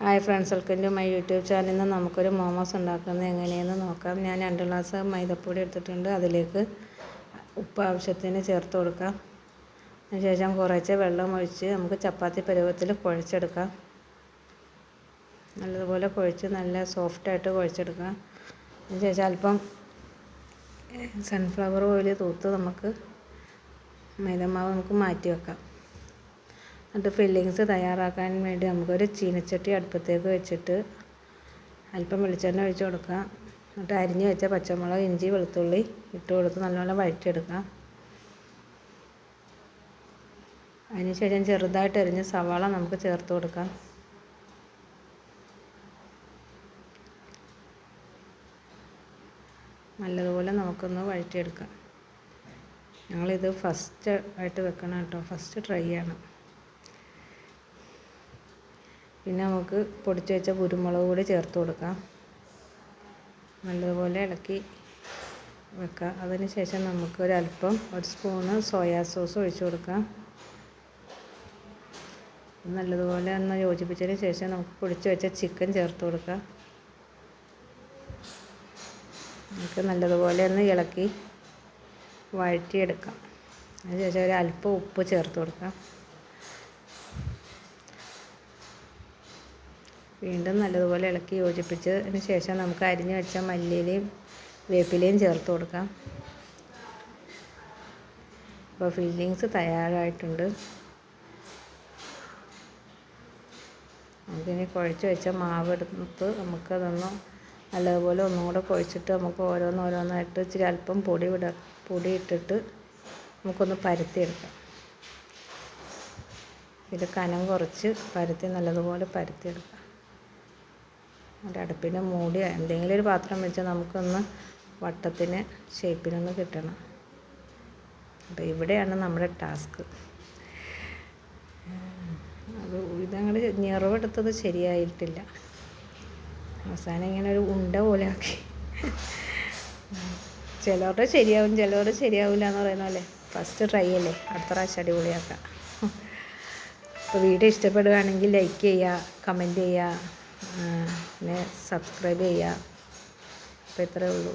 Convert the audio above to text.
Hi friends welcome to my YouTube ചാനലിൽ നിന്ന് നമുക്കൊരു മോമോസ് ഉണ്ടാക്കുന്നത് എങ്ങനെയെന്ന് നോക്കാം. ഞാൻ രണ്ട് ഗ്ലാസ് മൈദപ്പൊടി എടുത്തിട്ടുണ്ട്. അതിലേക്ക് ഉപ്പ് ആവശ്യത്തിന് ചേർത്ത് കൊടുക്കാം. അതിനുശേഷം കുറച്ച് വെള്ളം ഒഴിച്ച് നമുക്ക് ചപ്പാത്തി പരുവത്തിൽ കുഴച്ചെടുക്കാം. നല്ലതുപോലെ കുഴച്ച് നല്ല സോഫ്റ്റായിട്ട് കുഴച്ചെടുക്കാം. അതിനുശേഷം അല്പം സൺഫ്ലവർ ഓയിൽ തൂത്ത് നമുക്ക് മൈദമാവ് നമുക്ക് മാറ്റി വെക്കാം എന്നിട്ട് ഫില്ലിങ്സ് തയ്യാറാക്കാൻ വേണ്ടി നമുക്കൊരു ചീനച്ചട്ടി അടുപ്പത്തേക്ക് വെച്ചിട്ട് അല്പം വെളിച്ചെണ്ണ ഒഴിച്ച് കൊടുക്കാം. എന്നിട്ട് അരിഞ്ഞ് വെച്ച പച്ചമുളക് ഇഞ്ചി വെളുത്തുള്ളി ഇട്ട് കൊടുത്ത് നല്ലോണം വഴറ്റിയെടുക്കാം. അതിനുശേഷം ചെറുതായിട്ട് അരിഞ്ഞ് സവാള നമുക്ക് ചേർത്ത് കൊടുക്കാം. നല്ലതുപോലെ നമുക്കൊന്ന് വഴറ്റിയെടുക്കാം. ഞങ്ങളിത് ഫസ്റ്റ് ആയിട്ട് വെക്കണം കേട്ടോ. ഫസ്റ്റ് ട്രൈ ചെയ്യണം പിന്നെ നമുക്ക് പൊടിച്ച് വെച്ച കുരുമുളക് കൂടി ചേർത്ത് കൊടുക്കാം. നല്ലതുപോലെ ഇളക്കി വെക്കാം. അതിന് ശേഷം നമുക്ക് ഒരല്പം ഒരു സ്പൂണ് സോയാ സോസ് ഒഴിച്ചു കൊടുക്കാം. നല്ലതുപോലെ ഒന്ന് യോജിപ്പിച്ചതിന് ശേഷം നമുക്ക് പൊടിച്ച് വെച്ച ചിക്കൻ ചേർത്ത് കൊടുക്കാം. നമുക്ക് നല്ലതുപോലെ ഒന്ന് ഇളക്കി വഴറ്റിയെടുക്കാം. അതിനുശേഷം ഒരു അല്പം ഉപ്പ് ചേർത്ത് കൊടുക്കാം. വീണ്ടും നല്ലതുപോലെ ഇളക്കി യോജിപ്പിച്ചതിന് ശേഷം നമുക്ക് അരിഞ്ഞു വെച്ച മല്ലിയിലയും വേപ്പിലയും ചേർത്ത് കൊടുക്കാം. അപ്പോൾ ഫില്ലിങ്സ് തയ്യാറായിട്ടുണ്ട്. നമുക്കിനി കുഴച്ച് വെച്ച മാവ് എടുത്ത് നമുക്കതൊന്ന് നല്ലതുപോലെ ഒന്നും കൂടെ കുഴച്ചിട്ട് നമുക്ക് ഓരോന്നോരോന്നായിട്ട് ഇച്ചിരി അല്പം പൊടി വിട പൊടി ഇട്ടിട്ട് നമുക്കൊന്ന് പരത്തിയെടുക്കാം. ഇത് കനം കുറച്ച് പരത്തി നല്ലതുപോലെ പരത്തിയെടുക്കാം. ഒരു അടുപ്പിന്റെ മൂടി എന്തെങ്കിലും ഒരു പാത്രം വെച്ച് നമുക്കൊന്ന് വട്ടത്തിന് ഷേപ്പിനൊന്ന് കിട്ടണം. അപ്പോൾ ഇവിടെയാണ് നമ്മുടെ ടാസ്ക്. അത് ഇതങ്ങോട്ട് ഞെറവെടുത്തത് ശരിയായിട്ടില്ല. അവസാനം ഇങ്ങനെ ഒരു ഉണ്ട പോലെ ആക്കി. ചിലവരുടെ ശരിയാവും ചിലവരുടെ ശരിയാവില്ല എന്ന് പറയുന്ന പോലെ. ഫസ്റ്റ് ട്രൈ അല്ലേ? അടുത്ത പ്രാവശ്യം അടിപൊളിയാക്കാം. അപ്പോൾ വീഡിയോ ഇഷ്ടപ്പെടുകയാണെങ്കിൽ ലൈക്ക് ചെയ്യുക കമന്റ് ചെയ്യുക. പിന്നെ സബ്സ്ക്രൈബ് ചെയ്യുക അപ്പോൾ ഇത്രയേ ഉള്ളൂ.